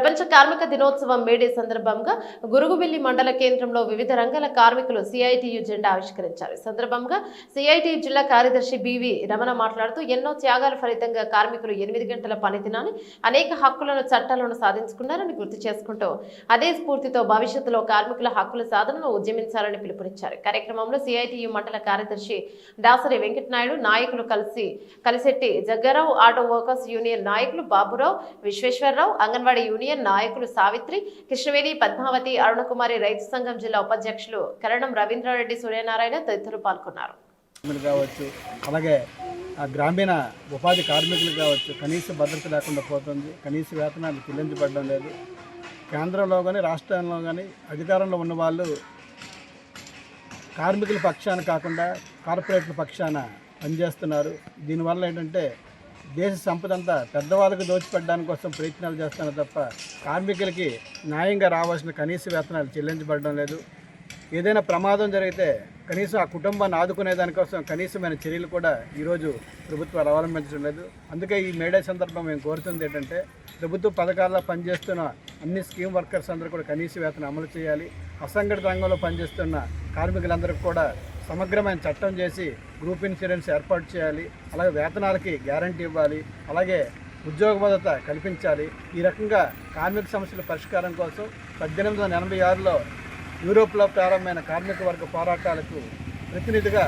ప్రపంచ కార్మిక దినోత్సవం మేడే సందర్భంగా గురుగుబిల్లి మండల కేంద్రంలో వివిధ రంగాల కార్మికులు సిఐటియు జెండా ఆవిష్కరించారు. ఈ సందర్భంగా సిఐటియు జిల్లా కార్యదర్శి బివి రమణ మాట్లాడుతూ ఎన్నో త్యాగాల ఫలితంగా కార్మికులు ఎనిమిది గంటల పనిదినాన్ని అనేక హక్కులను చట్టాలను సాధించుకున్నారని గుర్తు చేసుకుంటూ అదే స్ఫూర్తితో భవిష్యత్తులో కార్మికుల హక్కుల సాధనను ఉద్యమించాలని పిలుపునిచ్చారు. కార్యక్రమంలో సిఐటియు మండల కార్యదర్శి దాసరి వెంకటనాయుడు నాయకులు కలిసి Kalisetti Jaggarao auto workers union నాయకులు బాబురావు విశ్వేశ్వరరావు అంగన్వాడీ యూనియన్ నాయకులు సావిత్రి కృష్ణవేణి పద్మావతి అరుణకుమారి రైతు సంఘం జిల్లా ఉపాధ్యక్షులు కరణం రవీంద్రారెడ్డి సూర్యనారాయణ తదితరులు పాల్గొన్నారు. కావచ్చు అలాగే ఆ గ్రామీణ ఉపాధి కార్మికులు కావచ్చు కనీస భద్రత లేకుండా పోతుంది కనీస వేతనాలు చెల్లించబడడం లేదు. కేంద్రంలో కానీ రాష్ట్రంలో కానీ అధికారంలో ఉన్న వాళ్ళు కార్మికుల పక్షాన కాకుండా కార్పొరేట్ల పక్షాన పనిచేస్తున్నారు. దీనివల్ల ఏంటంటే దేశ సంపద అంతా పెద్దవాళ్ళకు దోచిపెట్టడానికి కోసం ప్రయత్నాలు చేస్తున్నారు తప్ప కార్మికులకి న్యాయంగా రావాల్సిన కనీస వేతనాలు చెల్లించబడడం లేదు. ఏదైనా ప్రమాదం జరిగితే కనీసం ఆ కుటుంబాన్ని ఆదుకునే దానికోసం కనీసమైన చర్యలు కూడా ఈరోజు ప్రభుత్వాలు అవలంబించడం లేదు. అందుకే ఈ మేడే సందర్భం మేము కోరుతుంది ఏంటంటే ప్రభుత్వ పథకాల్లో పనిచేస్తున్న అన్ని స్కీమ్ వర్కర్స్ అందరూ కూడా కనీస వేతనం అమలు చేయాలి. అసంఘటిత రంగంలో పనిచేస్తున్న కార్మికులందరికీ కూడా సమగ్రమైన చట్టం చేసి గ్రూప్ ఇన్సూరెన్స్ ఏర్పాటు చేయాలి అలాగే వేతనాలకి గ్యారంటీ ఇవ్వాలి అలాగే ఉద్యోగ భద్రత కల్పించాలి. ఈ రకంగా కార్మిక సమస్యల పరిష్కారం కోసం పద్దెనిమిది వందల ఎనభై ఆరులో యూరోప్లో ప్రారంభమైన కార్మిక వర్గ పోరాటాలకు ప్రతినిధిగా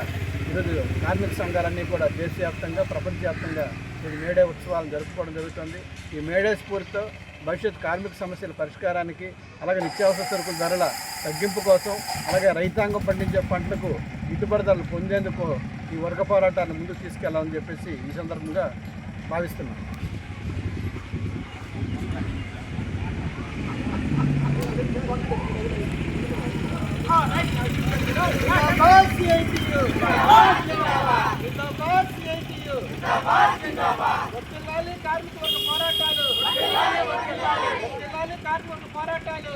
ఈరోజు కార్మిక సంఘాలన్నీ కూడా దేశవ్యాప్తంగా ప్రపంచవ్యాప్తంగా ఈ మేడే ఉత్సవాలను జరుపుకోవడం జరుగుతుంది. ఈ మేడే స్ఫూర్తితో భవిష్యత్ కార్మిక సమస్యల పరిష్కారానికి అలాగే నిత్యావసర సరుకుల ధరల తగ్గింపు కోసం అలాగే రైతాంగం పండించే పంటలకు గిట్టుబడిదారులు పొందేందుకు ఈ వర్గ పోరాటాన్ని ముందుకు తీసుకెళ్ళాలని చెప్పేసి ఈ సందర్భంగా భావిస్తున్నాం. పోరాటాలు పోరాటాలు